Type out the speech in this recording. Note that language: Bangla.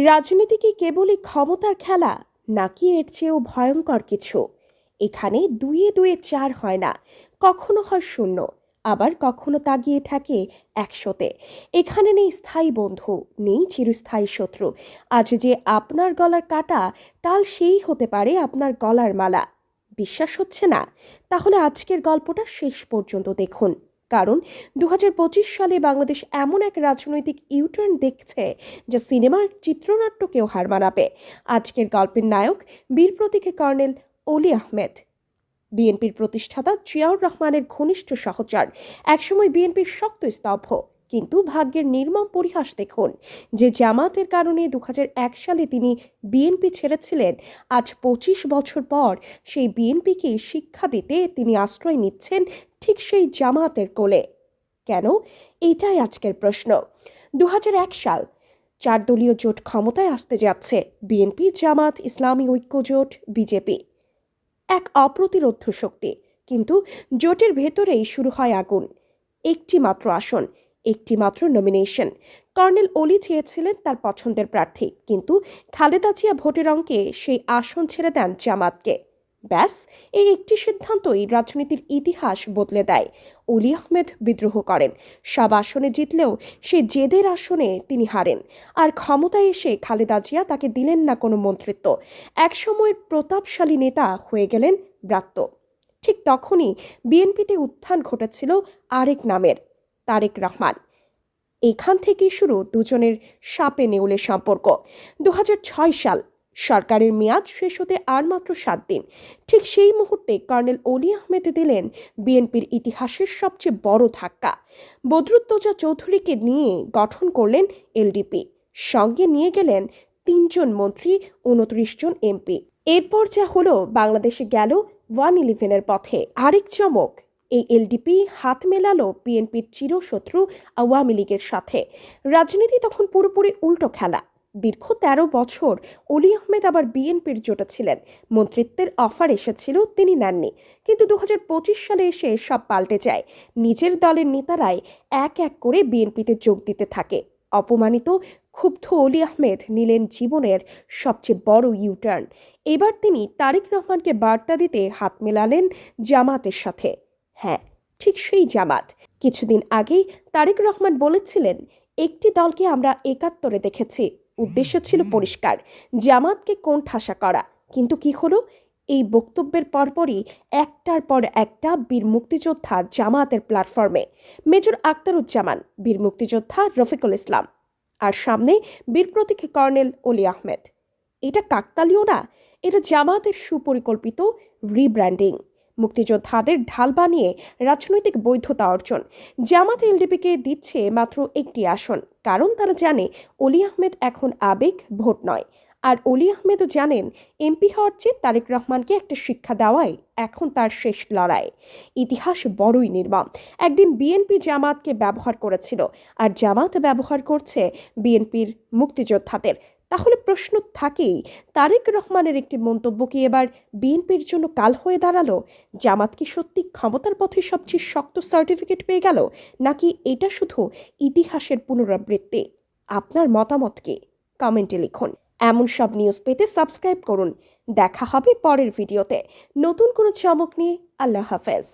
রাজনীতি কি কেবলই ক্ষমতার খেলা, নাকি এর চেয়েও ভয়ঙ্কর কিছু? এখানে দুয়ে দুয়ে চার হয় না, কখনো হয় শূন্য, আবার কখনো তা গিয়ে থাকে একশোতে। এখানে নেই স্থায়ী বন্ধু, নেই চিরস্থায়ী শত্রু। আজ যে আপনার গলার কাটা, কাল সেই হতে পারে আপনার গলার মালা। বিশ্বাস হচ্ছে না? তাহলে আজকের গল্পটা শেষ পর্যন্ত দেখুন। কারণ দু হাজার পঁচিশ সালে বাংলাদেশ এমন এক রাজনৈতিক ইউটার্ন দেখছে যা সিনেমার চিত্রনাট্যকেও হার মানাবে। আজকের গল্পের নায়ক, বীর প্রতীকে কর্নেল অলি আহমেদ। বিএনপির প্রতিষ্ঠাতা জিয়াউর রহমানের ঘনিষ্ঠ সহচর। একসময় বিএনপির শক্ত স্তম্ভ। কিন্তু ভাগ্যের নির্মম পরিহাস দেখুন যে জামাতের কারণে দু হাজার এক সালে তিনি বিএনপি ছেড়েছিলেন। আজ পঁচিশ বছর পর সেই বিএনপিকে শিক্ষা দিতে তিনি আশ্রয় নিচ্ছেন ঠিক সেই জামাতের কোলে। কেন? এটাই আজকের প্রশ্ন। দু হাজার এক সাল চার দলীয় জোট ক্ষমতায় আসতে যাচ্ছে বিএনপি জামাত, ইসলামী ঐক্য জোট বিজেপি এক অপ্রতিরোধ শক্তি। কিন্তু জোটের ভেতরেই শুরু হয় আগুন। একটি মাত্র আসন একটি মাত্র নমিনেশন কর্নেল অলি চেয়েছিলেন তার পছন্দের প্রার্থী, কিন্তু খালেদা জিয়া ভোটের অঙ্কে সেই আসন ছেড়ে দেন জামাতকে। ব্যাস, এই একটি সিদ্ধান্তই রাজনীতির ইতিহাস বদলে দেয় অলি আহমেদ বিদ্রোহ করেন। সব আসনে জিতলেও সে জেদের আসনে তিনি হারেন। আর ক্ষমতায় এসে খালেদা জিয়া তাকে দিলেন না কোনো মন্ত্রিত্ব। একসময়ের প্রতাপশালী নেতা হয়ে গেলেন ব্রাত্য। ঠিক তখনই বিএনপিতে উত্থান ঘটেছিল আরেক নামের। তারেক রহমান। এখান থেকেই শুরু দুজনের সাপে নেউলে সম্পর্ক। দু হাজার ছয় সাল সরকারের মেয়াদ শেষ হতে আর মাত্র সাত দিন। ঠিক সেই মুহূর্তে কর্নেল অলি আহমেদ দিলেন বিএনপির ইতিহাসের সবচেয়ে বড় ধাক্কা। বদরুদ্দোজা চৌধুরীকে নিয়ে গঠন করলেন এলডিপি। সঙ্গে নিয়ে গেলেন তিনজন মন্ত্রী, উনত্রিশ জন এমপি। এরপর যা হলো, বাংলাদেশে গেল ওয়ান ইলেভেনের পথে। আরেক চমক এই এলডিপি হাত মেলালো বিএনপির চিরশত্রু আওয়ামী লীগের সাথে। রাজনীতি তখন পুরোপুরি উল্টো খেলা। দীর্ঘ তেরো বছর অলি আহমেদ আবার বিএনপির জোটে ছিলেন। মন্ত্রিত্বের অফার এসেছিল, তিনি নেননি। কিন্তু দু হাজার পঁচিশ সালে এসে সব পাল্টে যায়। নিজের দলের নেতারাই এক এক করে বিএনপিতে যোগ দিতে থাকে। অপমানিত, ক্ষুব্ধ অলি আহমেদ নিলেন জীবনের সবচেয়ে বড় ইউটার্ন। এবার তিনি তারেক রহমানকে বার্তা দিতে হাত মেলালেন জামাতের সাথে। হ্যাঁ ঠিক সেই জামাত। কিছুদিন আগেই তারেক রহমান বলেছিলেন একটি দলকে আমরা একাত্তরে দেখেছি। উদ্দেশ্য ছিল পরিষ্কার জামাতকে কোন ঠাসা করা। কিন্তু কি হলো? এই বক্তব্যের পরপরই একটার পর একটা বীর মুক্তিযোদ্ধা জামাতের প্ল্যাটফর্মে মেজর আক্তারুজ্জামান বীর মুক্তিযোদ্ধা রফিকুল ইসলাম আর সামনে বীর প্রতীক কর্নেল অলি আহমেদ। এটা কাকতালীয় না এটা জামাতের সুপরিকল্পিত রিব্র্যান্ডিং মুক্তিযোদ্ধাদের ঢাল বানিয়ে রাজনৈতিক বৈধতা অর্জন। জামাত এলডিপিকে দিচ্ছে মাত্র একটি আসন। কারণ তারা জানে অলি আহমেদ এখন আবেগ, ভোট নয়। আর অলি আহমেদও জানেন, এমপি হওয়ার চেয়ে তারেক রহমানকে একটা শিক্ষা দেওয়াই এখন তার শেষ লড়াই। ইতিহাস বড়ই নির্মম। একদিন বিএনপি জামাতকে ব্যবহার করেছিল। আর জামাত ব্যবহার করছে বিএনপির মুক্তিযোদ্ধাদের। তাহলে প্রশ্ন থাকেই, তারেক রহমানের একটি মন্তব্য কি এবার বিএনপির জন্য কাল হয়ে দাঁড়াল? জামাত কি সত্যি ক্ষমতার পথে সবচেয়ে শক্ত সার্টিফিকেট পেয়ে গেল? নাকি এটা শুধু ইতিহাসের পুনরাবৃত্তি? আপনার মতামত কি? কমেন্টে লিখুন। এমন সব নিউজ পেতে সাবস্ক্রাইব করুন। দেখা হবে পরের ভিডিওতে। নতুন কোনো চমক নিয়ে আল্লাহ হাফেজ।